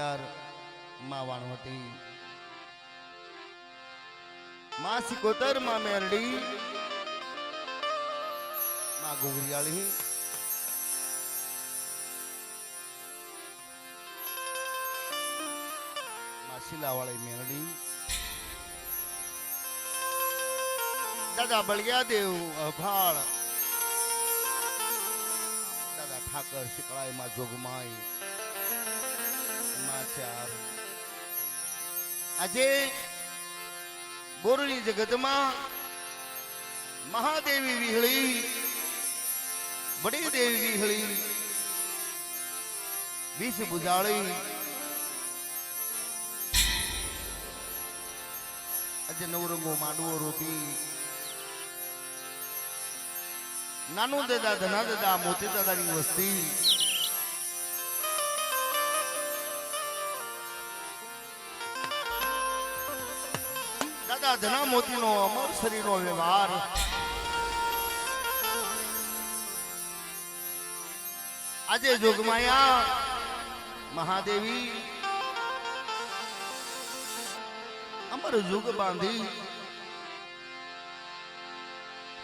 ખોડિયાર માં વાણવટી માં માં મેરડી, માં ગુગરિયાળી. શિલાવાળી મેરડી. દાદા બળિયા દેવ અભાળ. દાદા ઠાકર શીકળાઈ માં જોગમાઈ. માં ચાર આજે બોરડી જગતમાં મહાદેવી વિહળી વડી દેવી વિહળી, વિષ બુજાળી આજે નવરંગો માંડવો રોપી. નાનું દાદા, ધના દાદા મોતી દાદાની વસ્તી. દાદા ધના મોતીનો અમર શરીરનો વ્યવહાર. આજે જોગમાયા મહાદેવી અમર યુગ બાંધી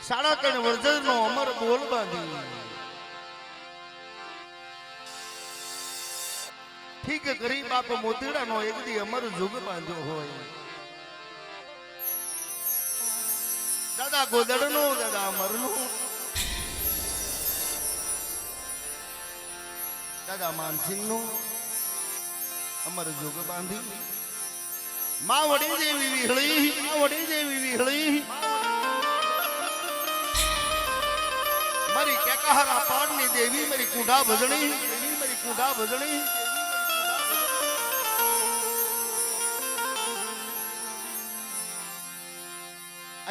સાડા ત્રણ વર્જનનો અમર બોલ બાંધી. ઠીક કરી બાપ મોતીડા નો એક દી અમર યુગ બાંધ્યો હોય. દાદા, ગોદડનો, દાદા અમરનો દાદા, માનસિંહનો. અમર જોગ બાંધી. માં વડી જેવી વિહળી માં વડી દેવી વિહળી મારી કેકાહારા પાડની દેવી, મારી કુંઢા ભજણી. દેવી મારી કુંઢા ભજણી.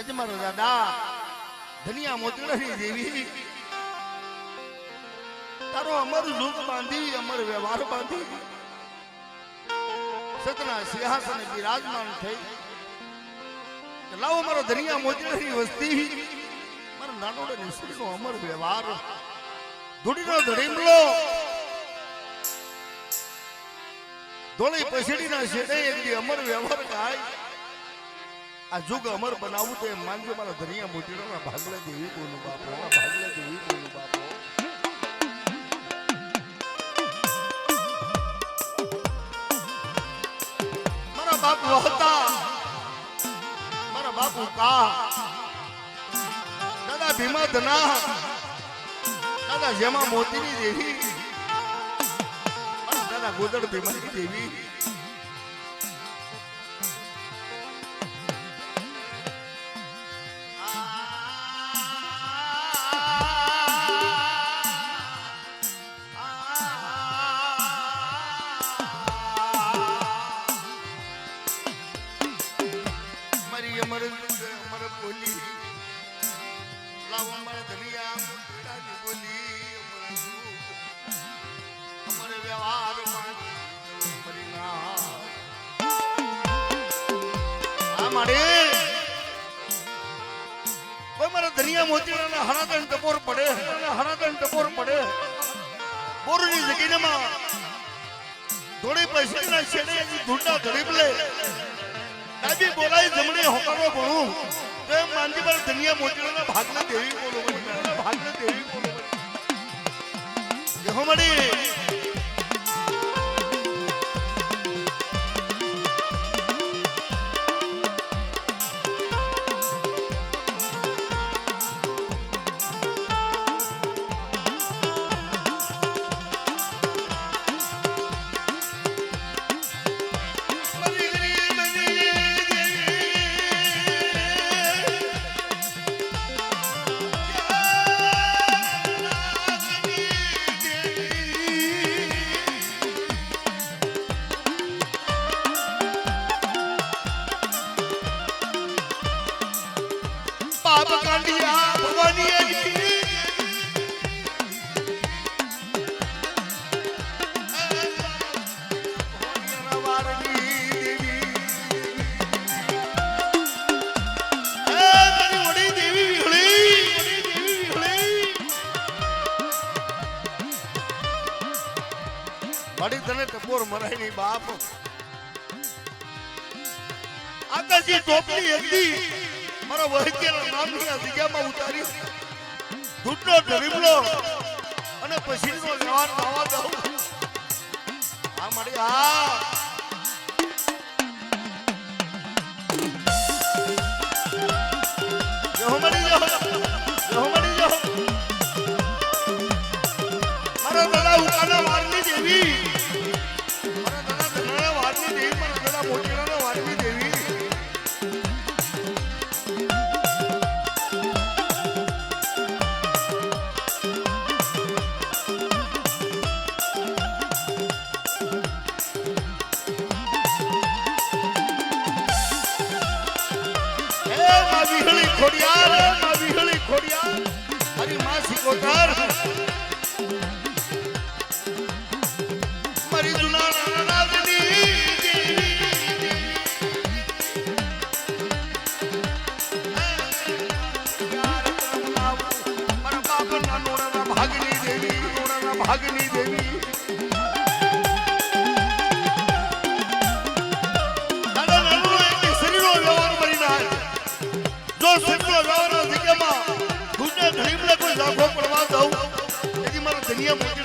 આજે મારો દાદા. ધનિયા મોતીડાની દેવી તારો અમર લુક બાંધી, અમર વ્યવહાર બાંધી. સતના સિંહાસને બિરાજમાન થઈ. લાવો મારો ધનિયા મોતીડાની વસ્તી. મારો નાનોડે નિશ્ચયનો અમર વ્યવહાર. ધૂળીનો ધડીમલો ધોળી પછડીના શેડે એક અમર વ્યવહાર ગાય આ જુગ અમર બનાવવું તો એમ માનજો, મારા ધનિયા મોતીડાના ભાગલા દેવી બોલું બાપો ભાગલા દેવી બોલું બાપો મારા બાપુ હતા મારા બાપુ કા દાદા ભીમા ધના, દાદા જેમાં મોતીની દેવી દાદા ગોદડ ભીમાની દેવી મોતીના હરાતન ટપોર પડે હરાતન ટપોર પડે બોરની જગીનામાં થોડી પૈસાના છેડે ધૂંડા ગરીબ લે ડાબી બોલાય જમણી હોકારો ભણું તો એમ માનજી પર ધનિયા મોતીના ભાગને દેવી બોલો ભાગને દેવી બોલો મળી નહીં બાપ. આકાશી ટોપલી હતી મારા વૈદ્યના નામની આ જગ્યામાં ઉતારી દૂધનો ડરીમલો અને પછીનો જવાન થવા દઉં આ મારી આ વિહળી ખોડિયાર વિહળી ખોડિયાર હરી માસી સિકોતર તેથી મારા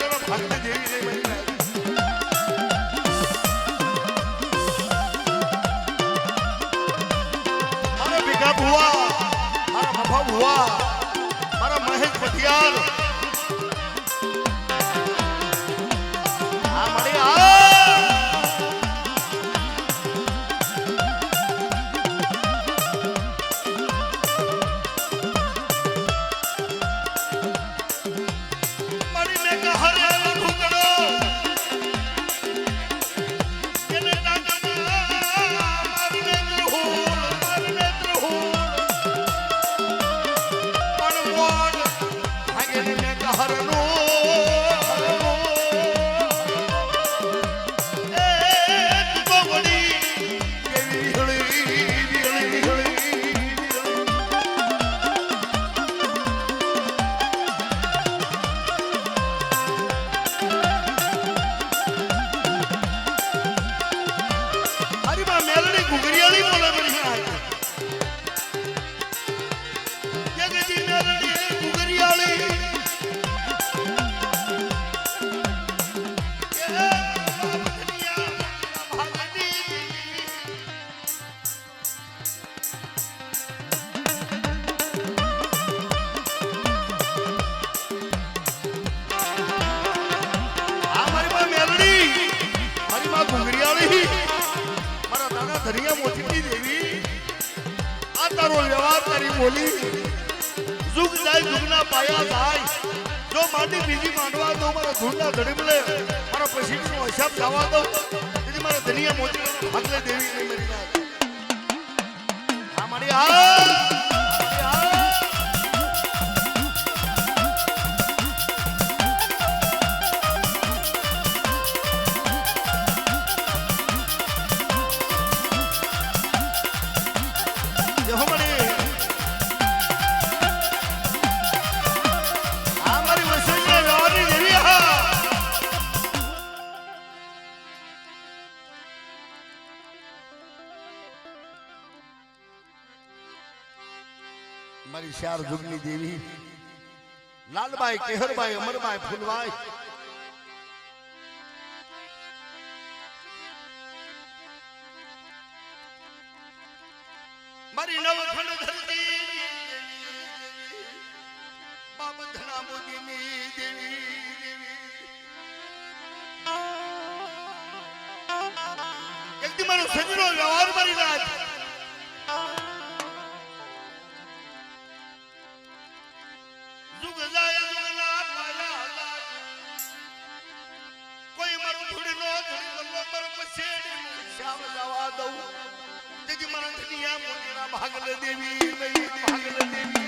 બોલે જાય જુગના પાયા થાય. જો માટી બીજી માંડવા દો, મારા ધૂળના ધડબલે મારા પછીનો હિસાબ જવા દો. તેથી મારા ધનિયા મોતી હાથલે દેવી નહીં મરી ના હા, મારી હા મારી ચાર જુગની દેવી. લાલબાઈ કેહરબાઈ અમરબાઈ ફૂલબાઈ. મારી મારો સજનો વ્યવહાર મારી રાજ ભાગલે દેવી નહીં ભાગલ દેવી.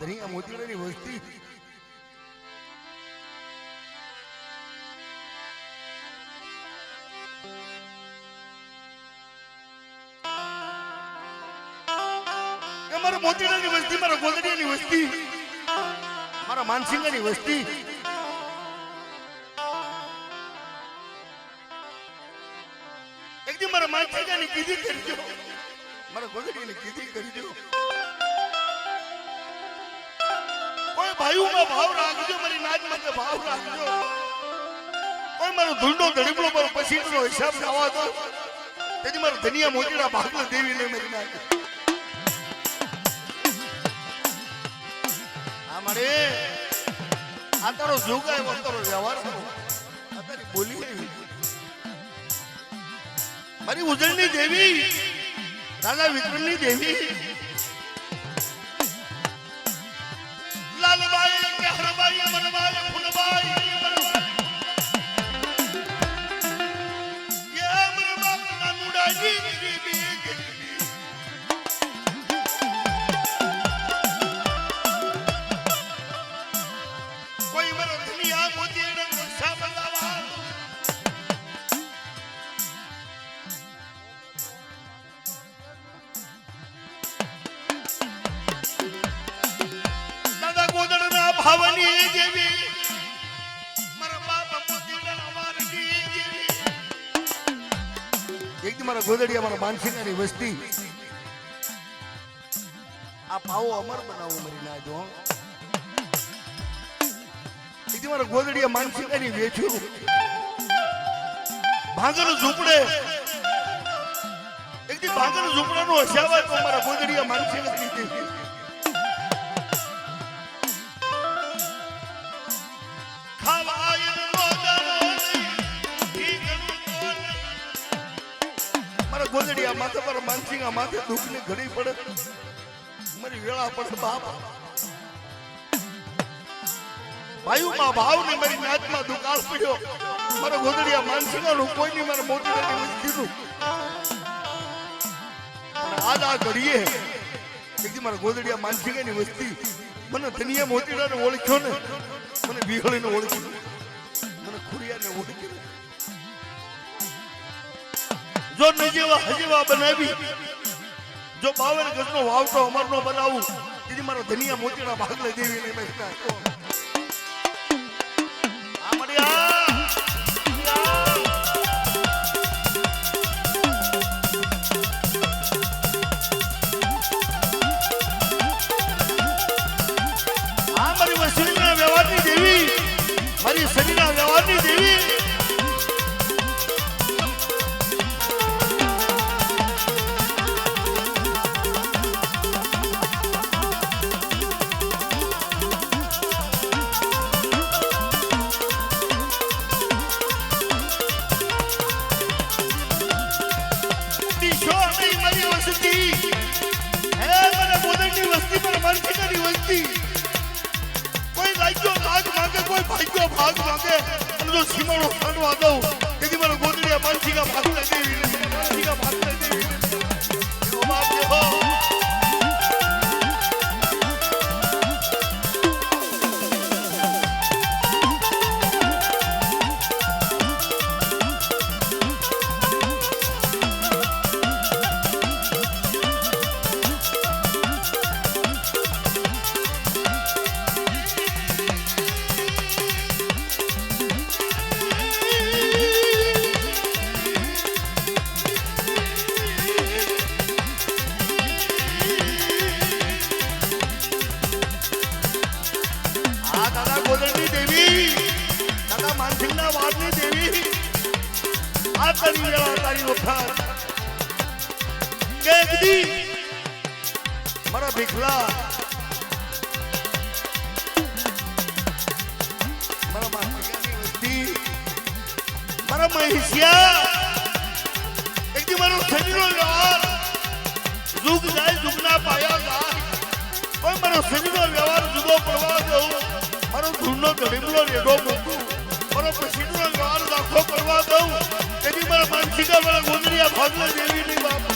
મારા ધનિયા મોતીડાની વસ્તી. મારા વસ્તી, મારા ગોદડીયાની વસ્તી, મારા માનસિંગાની વસ્તી. મારા માનસિંગાની કીધી કરજો. મારા ગોદડીયાની કીધી કરજો. ભાઈઓમાં ભાવ રાખજો, મારી નાચ માટે ભાવ રાખજો. કોઈ મારો ધૂંડો ધડીબડો મારો પસીનો હિસાબ લાવવા દો તેથી મારા ધનિયા મોતીડા દેવી ને મારી નાખ. આ મારે. આ તારો જોગાય એવો તારો વ્યવહાર તારી બોલી એવી. મારી ઉજળની દેવી, રાજા વિક્રમની દેવી. એક દી મારા ગોદડિયા મારા માનસિંગાની વસ્તી. આ પાવો અમર બનાવો મારી ના જો એક મારા ગોદડિયા માનસિંગાની વેચ્યું ભાંગર ઝૂંપડે. એક દી ભાંગર ઝૂંપડાનો હસાવા તો મારા ગોદડિયા માનસિંગાની ગોદડિયા માથે પર માનસિંગા માથે દુઃખની ઘડી પડે. મારી વેળા પડે બાપ. ભાયુમાં ભાવ ને મારી નાચમાં દુકાળ પડ્યો. મારો ગોદડિયા માનસિંગાનું કોઈ ની મારે મોટી મોતી કીધું આજ આ ઘડીએ એકદી મારા ગોદડિયા માનસિંગાની વસ્તી મને ધનિયા મોતીડાને ઓળખ્યો ને, મને વિહળીને ઓળખ્યું. મને ખુરિયાને ઓળખ્યું. જો નજીવા હજીવા બનાવી, જો બાવન ગજનો વાવટો અમરનો બનાવું તેથી મારો ધનિયા મોતીડા ભાગલે દેવીને મેં નાખ્યો. વસ્તી કોઈ રાજ્યો ભાગ માંગે કોઈ ભાગ્યો ભાગ માંગે અને જો સીમાડો ખાંડવા દઉં તેથી મને ગોદડી માનસિકા ભાગ દેવી શરીરો વ્યવહાર જુગ જાય જુગના પાયા જાય કોઈ મારો શરીરનો વ્યવહાર જુદો પડવા દઉં મારો ધૂળનો ધડીમલો રેડો મૂકું મારો પછીનો વ્યવહાર દાખલો કરવા દઉં તેથી મારા માનસિકા મારા ગોંદરિયા ભાગલા જેવી નહીં બાપ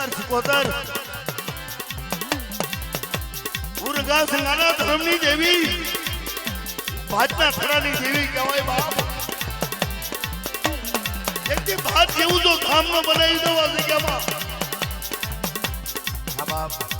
સિદ્ધાર્થ પોતર ઉર્ગા સિંઘાના ધર્મની દેવી ભાજના ખડાની દેવી કહેવાય બાપ. એટલે ભાત જેવું જો ધામનો બનાવી દો કે જગ્યામાં હા બાપ.